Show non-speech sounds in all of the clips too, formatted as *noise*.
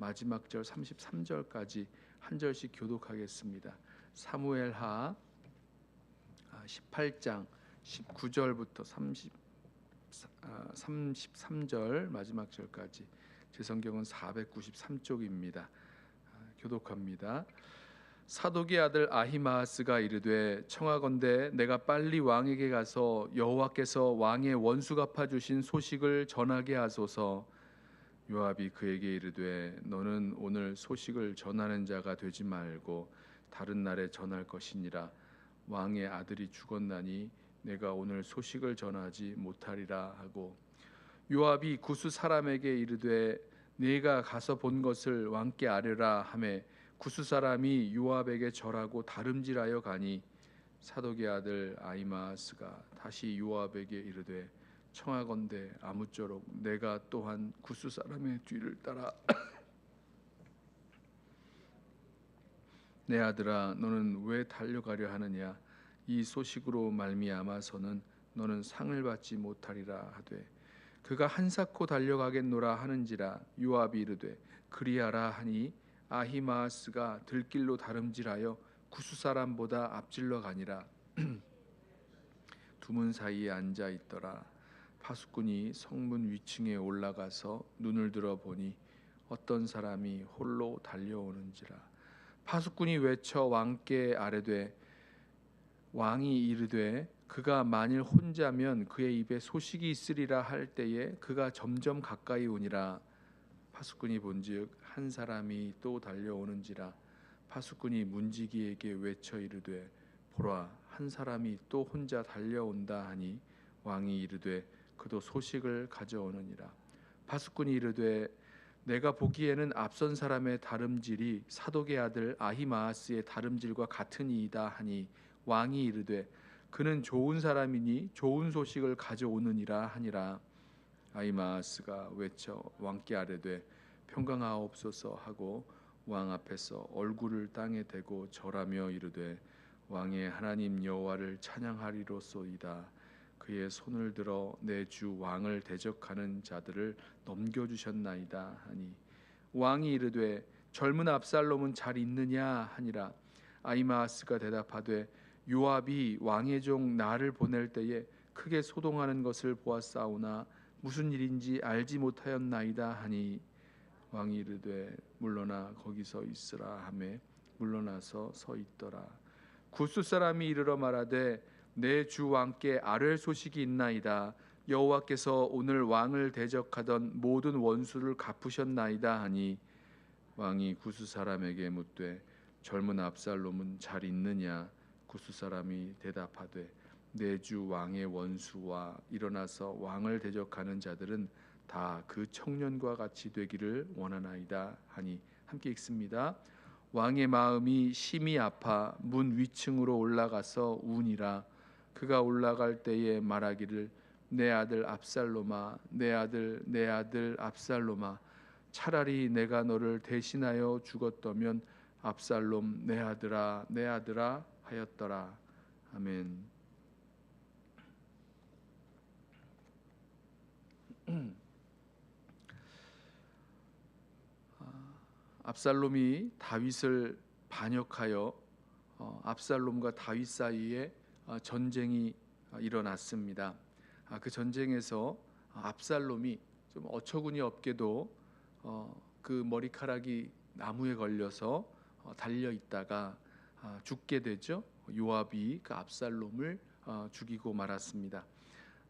마지막 절 33절까지 한 절씩 교독하겠습니다. 사무엘하 18장 19절부터 30 33절 마지막 절까지 제 성경은 493쪽입니다. 교독합니다. 사독의 아들 아히마스가 이르되 청하건대 내가 빨리 왕에게 가서 여호와께서 왕의 원수 갚아 주신 소식을 전하게 하소서. 요압이 그에게 이르되 너는 오늘 소식을 전하는 자가 되지 말고 다른 날에 전할 것이니라. 왕의 아들이 죽었나니 내가 오늘 소식을 전하지 못하리라 하고 요압이 구스 사람에게 이르되 네가 가서 본 것을 왕께 아뢰라 하매 구스 사람이 요압에게 절하고 다름질하여 가니 사독의 아들 아이마스가 다시 요압에게 이르되 청하건대 아무쪼록 내가 또한 구스 사람의 뒤를 따라. 내 아들아 너는 왜 달려가려 하느냐? 이 소식으로 말미암아서는 너는 상을 받지 못하리라 하되 그가 한사코 달려가겠노라 하는지라 요압이 이르되 그리하라 하니 아히마스가 들길로 다름질하여 구수 사람보다 앞질러 가니라. *clears throat* 두문 사이에 앉아 있더라 파수꾼이 성문 위층에 올라가서 눈을 들어 보니 어떤 사람이 홀로 달려오는지라. 파수꾼이 외쳐 왕께 아뢰되 왕이 이르되 그가 만일 혼자면 그의 입에 소식이 있으리라 할 때에 그가 점점 가까이 오니라. 파수꾼이 본즉 한 사람이 또 달려오는지라. 파수꾼이 문지기에게 외쳐 이르되 보라 한 사람이 또 혼자 달려온다 하니 왕이 이르되 그도 소식을 가져오느니라. 파수꾼이 이르되 내가 보기에는 앞선 사람의 다름질이 사독의 아들 아히마아스의 다름질과 같으니이다 하니 왕이 이르되 그는 좋은 사람이니 좋은 소식을 가져오느니라 하니라. 아이마스가 외쳐 왕께 아뢰되 평강하옵소서 하고 왕 앞에서 얼굴을 땅에 대고 절하며 이르되 왕의 하나님 여호와를 찬양하리로소이다 그의 손을 들어 내 주 왕을 대적하는 자들을 넘겨 주셨나이다 하니 왕이 이르되 젊은 압살롬은 잘 있느냐 하니라. 아이마스가 대답하되 요압이 왕의 종 나를 보낼 때에 크게 소동하는 것을 보았사오나 무슨 일인지 알지 못하였나이다 하니 왕이 이르되 물러나 거기서 있으라 하매 물러나서 서 있더라. 구스 사람이 이르러 말하되 내 주 왕께 아뢰 소식이 있나이다. 여호와께서 오늘 왕을 대적하던 모든 원수를 갚으셨나이다 하니 왕이 구스 사람에게 묻되 젊은 압살롬은 잘 있느냐? 구스 사람이 대답하되 내 주 왕의 원수와 일어나서 왕을 대적하는 자들은 다 그 청년과 같이 되기를 원하나이다 하니 함께 읽습니다. 왕의 마음이 심히 아파 문 위층으로 올라가서 우니라 그가 올라갈 때에 말하기를 내 아들 압살로마 내 아들 내 아들 압살로마 차라리 내가 너를 대신하여 죽었더면 압살롬 내 아들아 내 아들아 하였더라. 아멘. 아, *clears throat* 압살롬이 다윗을 반역하여 어, 압살롬과 다윗 사이에 어, 전쟁이 일어났습니다. 아, 그 전쟁에서 압살롬이 좀 어처구니 없게도 어, 그 머리카락이 나무에 걸려서 달려 있다가 아, 죽게 되죠. 요압이 그 압살롬을 어, 죽이고 말았습니다.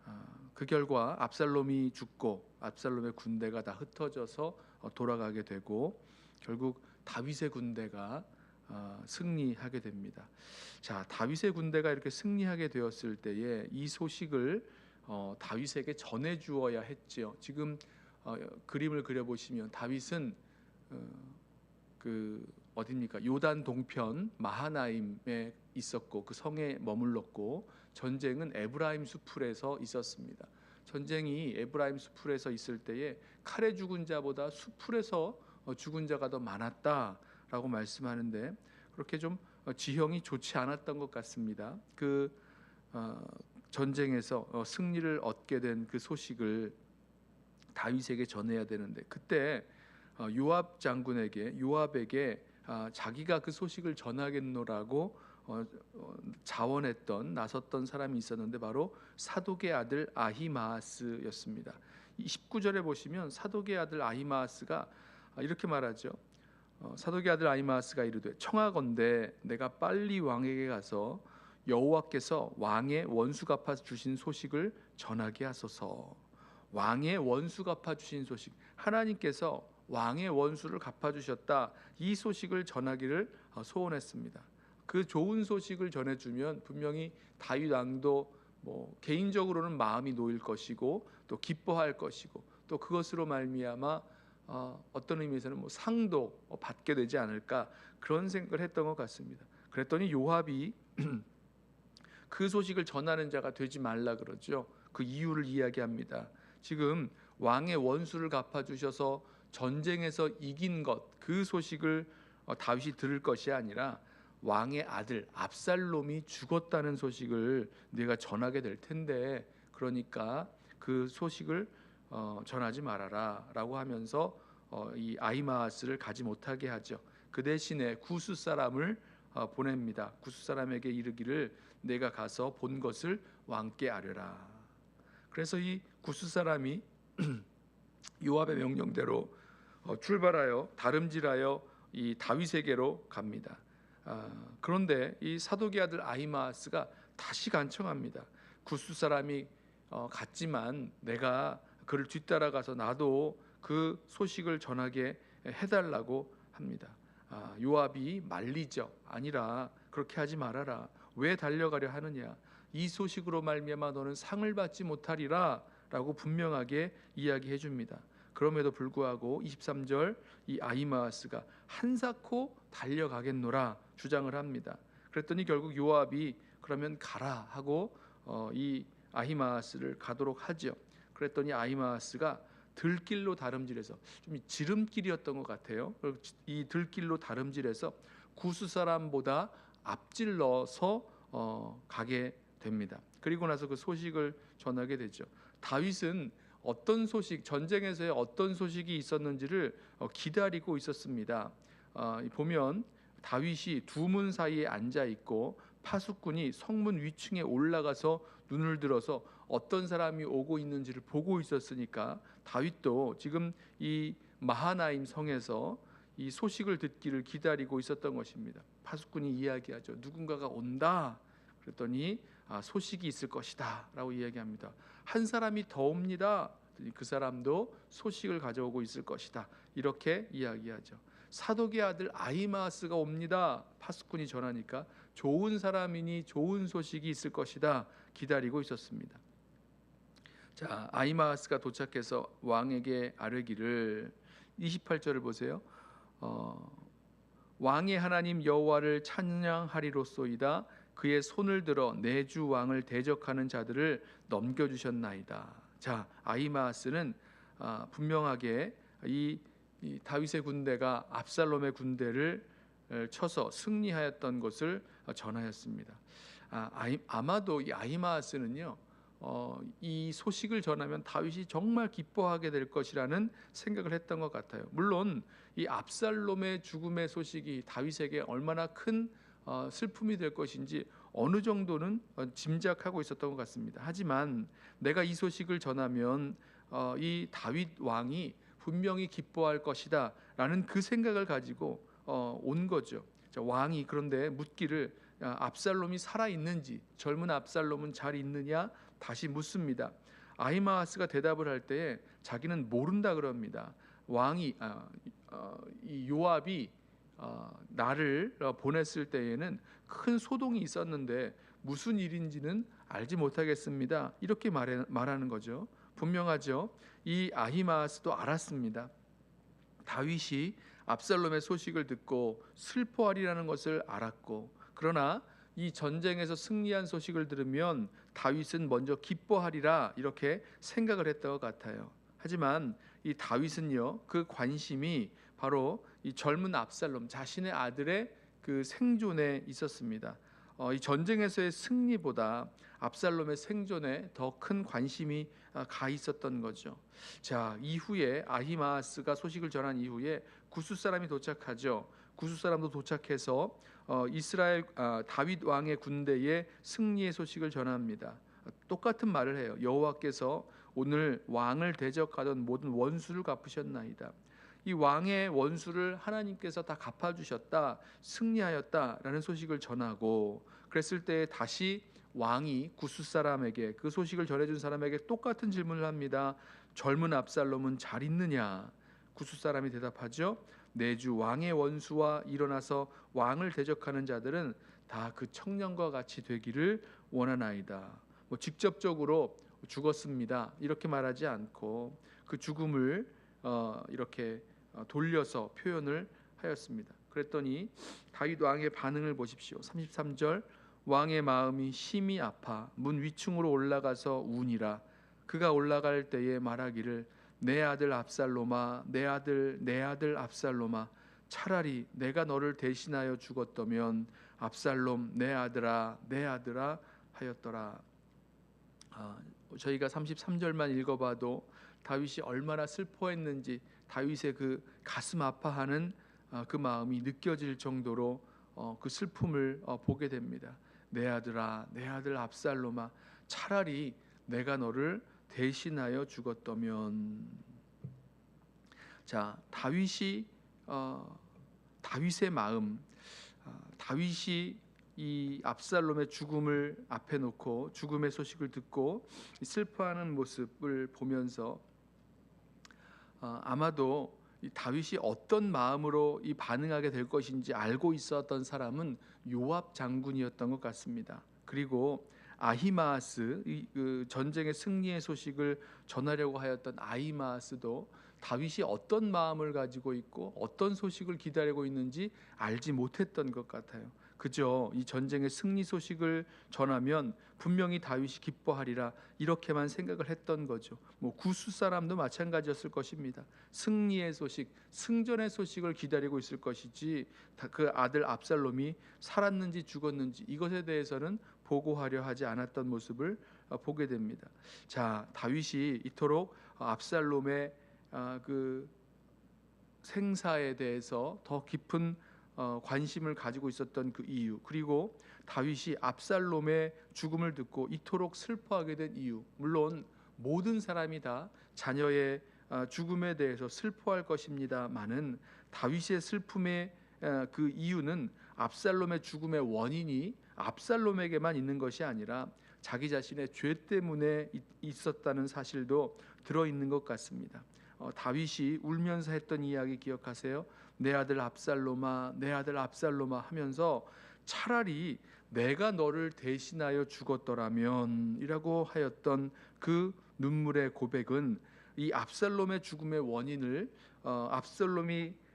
아, 그 결과 압살롬이 죽고 압살롬의 군대가 다 흩어져서 어, 돌아가게 되고 결국 다윗의 군대가 어, 승리하게 됩니다. 자, 다윗의 군대가 이렇게 승리하게 되었을 때에 이 소식을 다윗에게 전해 주어야 했지요. 지금 그림을 그려 보시면 다윗은 그 어디입니까? 요단 동편 마하나임에 있었고 그 성에 머물렀고 전쟁은 에브라임 수풀에서 있었습니다. 전쟁이 에브라임 수풀에서 있을 때에 칼에 죽은 자보다 수풀에서 어, 죽은 자가 더 많았다 라고 말씀하는데 그렇게 좀 어, 지형이 좋지 않았던 것 같습니다. 그 어, 전쟁에서 승리를 얻게 된 그 소식을 다윗에게 전해야 되는데 그때 어, 요압 장군에게 요압에게 아, 자기가 그 소식을 전하겠노라고 어, 어, 자원했던 나섰던 사람이 있었는데 바로 사독의 아들 아히마아스였습니다. 이 19절에 보시면 사독의 아들 아히마아스가 아, 이렇게 말하죠. 어, 사독의 아들 아히마아스가 이르되 청하건대 내가 빨리 왕에게 가서 여호와께서 왕의 원수 갚아 주신 소식을 전하게 하소서. 왕의 원수 갚아 주신 소식. 하나님께서 왕의 원수를 갚아 주셨다. 이 소식을 전하기를 어, 소원했습니다. 그 좋은 소식을 전해 주면 분명히 다윗 왕도 뭐 개인적으로는 마음이 놓일 것이고 또 기뻐할 것이고 또 그것으로 말미암아 어, 어떤 의미에서는 뭐 상도 어, 받게 되지 않을까 그런 생각을 했던 것 같습니다. 그랬더니 요압이 *clears throat* 그 소식을 전하는 자가 되지 말라 그러죠. 그 이유를 이야기합니다. 지금 왕의 원수를 갚아 주셔서 전쟁에서 이긴 것 그 소식을 어, 다윗이 들을 것이 아니라 왕의 아들 압살롬이 죽었다는 소식을 네가 전하게 될 텐데 그러니까 그 소식을 어, 전하지 말아라라고 하면서 어, 이 아이마스를 가지 못하게 하죠. 그 대신에 구스 사람을 어, 보냅니다. 구스 사람에게 이르기를 내가 가서 본 것을 왕께 아뢰라. 그래서 이 구스 사람이 *clears throat* 요압의 명령대로 어, 출발하여 다름질하여 이 다윗에게로 갑니다. 아, 그런데 이 사독의 아들 아히마스가 다시 간청합니다. 구스 사람이 어, 갔지만 내가 그를 뒤따라가서 나도 그 소식을 전하게 해달라고 합니다. 아, 요압이 말리죠. 아니라 그렇게 하지 말아라. 왜 달려가려 하느냐? 이 소식으로 말미암아 너는 상을 받지 못하리라라고 분명하게 이야기해 줍니다. 그럼에도 불구하고 23절 이 아이마스가 한사코 달려가겠노라 주장을 합니다. 그랬더니 결국 요압이 그러면 가라 하고 어, 이 아히마스를 가도록 하죠. 그랬더니 아히마스가 들길로 다름질해서 좀 지름길이었던 것 같아요. 이 들길로 다름질해서 구스 사람보다 앞질러서 어, 가게 됩니다. 그리고 나서 그 소식을 전하게 되죠. 다윗은 어떤 소식, 전쟁에서의 어떤 소식이 있었는지를 어, 기다리고 있었습니다. 어, 보면 다윗이 두 문 사이에 앉아 있고 파수꾼이 성문 위층에 올라가서 눈을 들어서 어떤 사람이 오고 있는지를 보고 있었으니까 다윗도 지금 이 마하나임 성에서 이 소식을 듣기를 기다리고 있었던 것입니다. 파수꾼이 이야기하죠. 누군가가 온다. 그랬더니 아, 소식이 있을 것이다라고 이야기합니다. 한 사람이 더 옵니다. 그 사람도 소식을 가져오고 있을 것이다. 이렇게 이야기하죠. 사독의 아들 아이마스가 옵니다. 파수꾼이 전하니까 좋은 사람이니 좋은 소식이 있을 것이다. 기다리고 있었습니다. 자, 아이마스가 도착해서 왕에게 아뢰기를 28절을 보세요. 어, 왕의 하나님 여호와를 찬양하리로소이다. 그의 손을 들어 내 주 왕을 대적하는 자들을 넘겨 주셨나이다. 자, 아이마스는 아, 분명하게 이, 이 다윗의 군대가 압살롬의 군대를 쳐서 승리하였던 것을 전하였습니다. 아, 아이, 아마도 이 아이마스는요. 어, 이 소식을 전하면 다윗이 정말 기뻐하게 될 것이라는 생각을 했던 것 같아요. 물론 이 압살롬의 죽음의 소식이 다윗에게 얼마나 큰 어, 슬픔이 될 것인지 어느 정도는 어, 짐작하고 있었던 것 같습니다. 하지만 내가 이 소식을 전하면 어, 이 다윗 왕이 분명히 기뻐할 것이다라는 그 생각을 가지고 어, 온 거죠. 자, 왕이 그런데 묻기를 아, 압살롬이 살아 있는지 젊은 압살롬은 잘 있느냐 다시 묻습니다. 아히마스가 대답을 할 때에 자기는 모른다 그럽니다. 왕이 아, 어, 이 요압이 어, 나를 보냈을 때에는 큰 소동이 있었는데 무슨 일인지는 알지 못하겠습니다. 이렇게 말하는 거죠. 분명하죠. 이 아히마스도 알았습니다. 다윗이 압살롬의 소식을 듣고 슬퍼하리라는 것을 알았고 그러나 이 전쟁에서 승리한 소식을 들으면 다윗은 먼저 기뻐하리라 이렇게 생각을 했던 것 같아요. 하지만 이 다윗은요 그 관심이 바로 이 젊은 압살롬 자신의 아들의 그 생존에 있었습니다. 어, 이 전쟁에서의 승리보다 압살롬의 생존에 더 큰 관심이 아, 가 있었던 거죠. 자 이후에 아히마스가 소식을 전한 이후에 구스 사람이 도착하죠. 구스 사람도 도착해서 어, 이스라엘 아, 다윗 왕의 군대에 승리의 소식을 전합니다. 똑같은 말을 해요. 여호와께서 오늘 왕을 대적하던 모든 원수를 갚으셨나이다. 이 왕의 원수를 하나님께서 다 갚아 주셨다, 승리하였다라는 소식을 전하고 그랬을 때 다시 왕이 구스 사람에게 그 소식을 전해 준 사람에게 똑같은 질문을 합니다. 젊은 압살롬은 잘 있느냐? 구스 사람이 대답하죠. 내주 왕의 원수와 일어나서 왕을 대적하는 자들은 다 그 청년과 같이 되기를 원하나이다. 뭐 직접적으로 죽었습니다. 이렇게 말하지 않고 그 죽음을 어, 이렇게 어, 돌려서 표현을 하였습니다. 그랬더니 다윗 왕의 반응을 보십시오. 33절 왕의 마음이 심히 아파 문 위층으로 올라가서 우니라 그가 올라갈 때에 말하기를 내 아들 압살롬아 내 아들 내 아들 압살롬아 차라리 내가 너를 대신하여 죽었다면 압살롬 내 아들아 내 아들아 하였더라. 아, 저희가 33절만 읽어봐도 다윗이 얼마나 슬퍼했는지 다윗의 그 가슴 아파하는 아, 그 마음이 느껴질 정도로 어, 그 슬픔을 어, 보게 됩니다. 내 아들아, 내 아들 압살롬아, 차라리 내가 너를 대신하여 죽었다면. 자, 다윗이 어, 다윗의 마음, 어, 다윗이 이 압살롬의 죽음을 앞에 놓고 죽음의 소식을 듣고 슬퍼하는 모습을 보면서 어, 아마도 이 다윗이 어떤 마음으로 이 반응하게 될 것인지 알고 있었던 사람은 요압 장군이었던 것 같습니다. 그리고 아히마스 그 전쟁의 승리의 소식을 전하려고 하였던 아히마스도 다윗이 어떤 마음을 가지고 있고 어떤 소식을 기다리고 있는지 알지 못했던 것 같아요. 그저 이 전쟁의 승리 소식을 전하면 분명히 다윗이 기뻐하리라 이렇게만 생각을 했던 거죠. 뭐 구수 사람도 마찬가지였을 것입니다. 승리의 소식, 승전의 소식을 기다리고 있을 것이지 그 아들 압살롬이 살았는지 죽었는지 이것에 대해서는 보고하려 하지 않았던 모습을 어, 보게 됩니다. 자, 다윗이 이토록 압살롬의 아, 그 생사에 대해서 더 깊은 어, 관심을 가지고 있었던 그 이유 그리고 다윗이 압살롬의 죽음을 듣고 이토록 슬퍼하게 된 이유 물론 모든 사람이 다 자녀의 어, 죽음에 대해서 슬퍼할 것입니다만은 다윗의 슬픔의 어, 그 이유는 압살롬의 죽음의 원인이 압살롬에게만 있는 것이 아니라 자기 자신의 죄 때문에 있었다는 사실도 들어 있는 것 같습니다. 어, 다윗이 울면서 했던 이야기 기억하세요? 내 아들 압살롬아, 내 아들 압살롬아 하면서 차라리 내가 너를 대신하여 죽었더라면이라고 하였던 그 눈물의 고백은 이 압살롬의 죽음의 원인을 어, 압살롬이 어,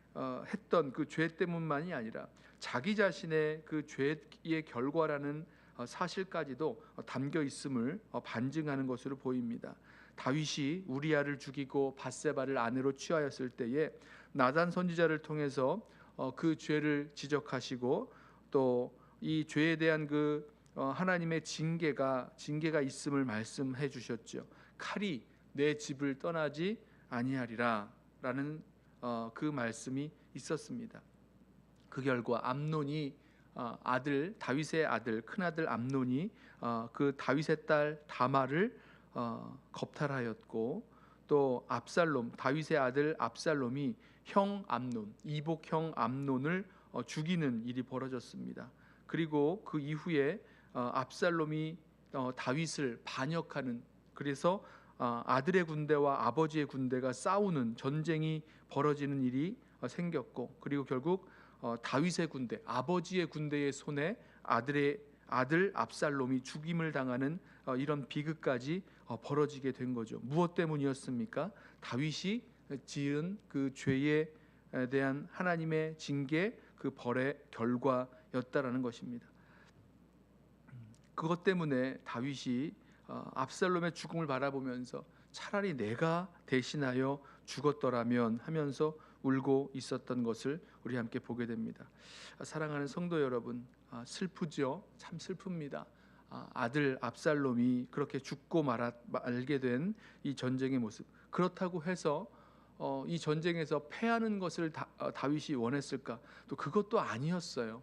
했던 그 죄 때문만이 아니라 자기 자신의 그 죄의 결과라는 어, 사실까지도 담겨 있음을 어, 반증하는 것으로 보입니다. 다윗이 우리아를 죽이고 바세바를 아내로 취하였을 때에 나단 선지자를 통해서 어, 그 죄를 지적하시고 또 이 죄에 대한 그 어, 하나님의 징계가 징계가 있음을 말씀해 주셨죠. 칼이 내 집을 떠나지 아니하리라라는 어, 그 말씀이 있었습니다. 그 결과 암논이 아들 다윗의 아들 큰 아들 암논이 그 다윗의 딸 다마를 어, 겁탈하였고 또 압살롬 다윗의 아들 압살롬이 형 암논 이복 형 암논을 어, 죽이는 일이 벌어졌습니다. 그리고 그 이후에 어, 압살롬이 어, 다윗을 반역하는 그래서 어, 아들의 군대와 아버지의 군대가 싸우는 전쟁이 벌어지는 일이 어, 생겼고 그리고 결국 어, 다윗의 군대 아버지의 군대의 손에 아들의 아들 압살롬이 죽임을 당하는 어, 이런 비극까지 어, 벌어지게 된 거죠. 무엇 때문이었습니까? 다윗이 지은 그 죄에 대한 하나님의 징계 그 벌의 결과였다라는 것입니다. 그것 때문에 다윗이 어, 압살롬의 죽음을 바라보면서 차라리 내가 대신하여 죽었더라면 하면서 울고 있었던 것을 우리 함께 보게 됩니다. 아, 사랑하는 성도 여러분, 아, 슬프죠. 참 슬픕니다. 아, 아들 압살롬이 그렇게 죽고 말아, 말게 된 이 전쟁의 모습. 그렇다고 해서 어, 이 전쟁에서 패하는 것을 다, 어, 다윗이 원했을까? 또 그것도 아니었어요.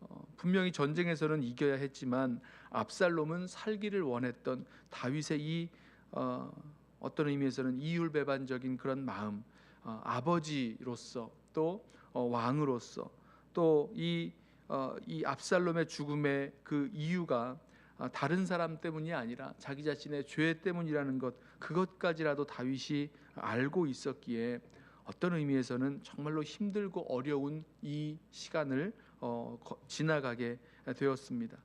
어, 분명히 전쟁에서는 이겨야 했지만 압살롬은 살기를 원했던 다윗의 이 어, 어떤 의미에서는 이율배반적인 그런 마음, 어, 아버지로서 또 어, 왕으로서 또이 어, 이 압살롬의 죽음의 그 이유가 아, 다른 사람 때문이 아니라 자기 자신의 죄 때문이라는 것 그것까지라도 다윗이 알고 있었기에 어떤 의미에서는 정말로 힘들고 어려운 이 시간을 어, 거- 지나가게 되었습니다.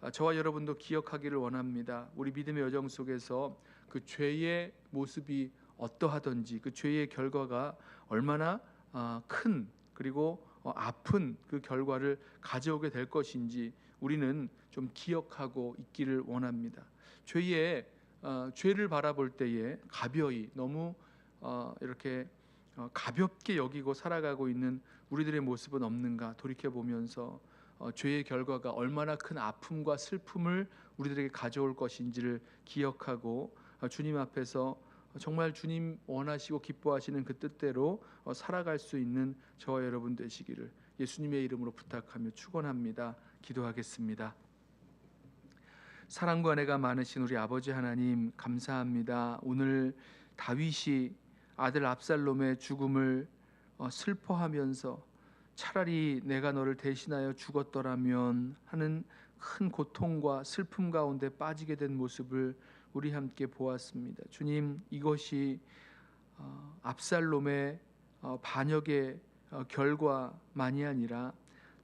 아, 저와 여러분도 기억하기를 원합니다. 우리 믿음의 여정 속에서 그 죄의 모습이 어떠하든지 그 죄의 결과가 얼마나 아, 큰 그리고 어, 아픈 그 결과를 가져오게 될 것인지 우리는 좀 기억하고 있기를 원합니다. 죄의 어, 죄를 바라볼 때에 가벼이 너무 어, 이렇게 어, 가볍게 여기고 살아가고 있는 우리들의 모습은 없는가 돌이켜 보면서 어, 죄의 결과가 얼마나 큰 아픔과 슬픔을 우리들에게 가져올 것인지를 기억하고 어, 주님 앞에서 정말 주님 원하시고 기뻐하시는 그 뜻대로 어, 살아갈 수 있는 저와 여러분 되시기를 예수님의 이름으로 부탁하며 축원합니다. 기도하겠습니다. 사랑과 은혜가 많으신 우리 아버지 하나님 감사합니다. 오늘 다윗이 아들 압살롬의 죽음을 어, 슬퍼하면서 차라리 내가 너를 대신하여 죽었더라면 하는 큰 고통과 슬픔 가운데 빠지게 된 모습을 우리 함께 보았습니다. 주님 이것이 어, 압살롬의 어, 반역의 어, 결과만이 아니라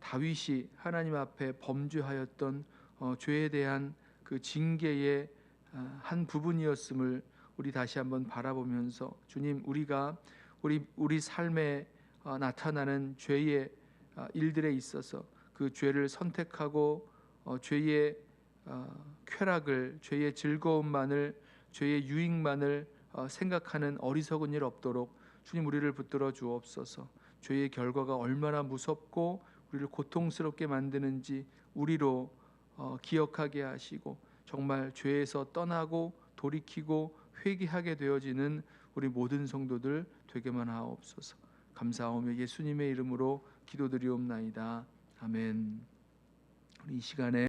다윗이 하나님 앞에 범죄하였던 어, 죄에 대한 그 징계의 아, 한 부분이었음을 우리 다시 한번 바라보면서 주님 우리가 우리 우리 삶에 어, 나타나는 죄의 아, 일들에 있어서 그 죄를 선택하고 어, 죄의 어, 쾌락을 죄의 즐거움만을 죄의 유익만을 어, 생각하는 어리석은 일 없도록 주님 우리를 붙들어 주옵소서. 죄의 결과가 얼마나 무섭고 우리를 고통스럽게 만드는지 우리로 어, 기억하게 하시고 정말 죄에서 떠나고 돌이키고 회개하게 되어지는 우리 모든 성도들 되게만 하옵소서. 감사하오며 예수님의 이름으로 기도드리옵나이다. 아멘. 우리 이 시간에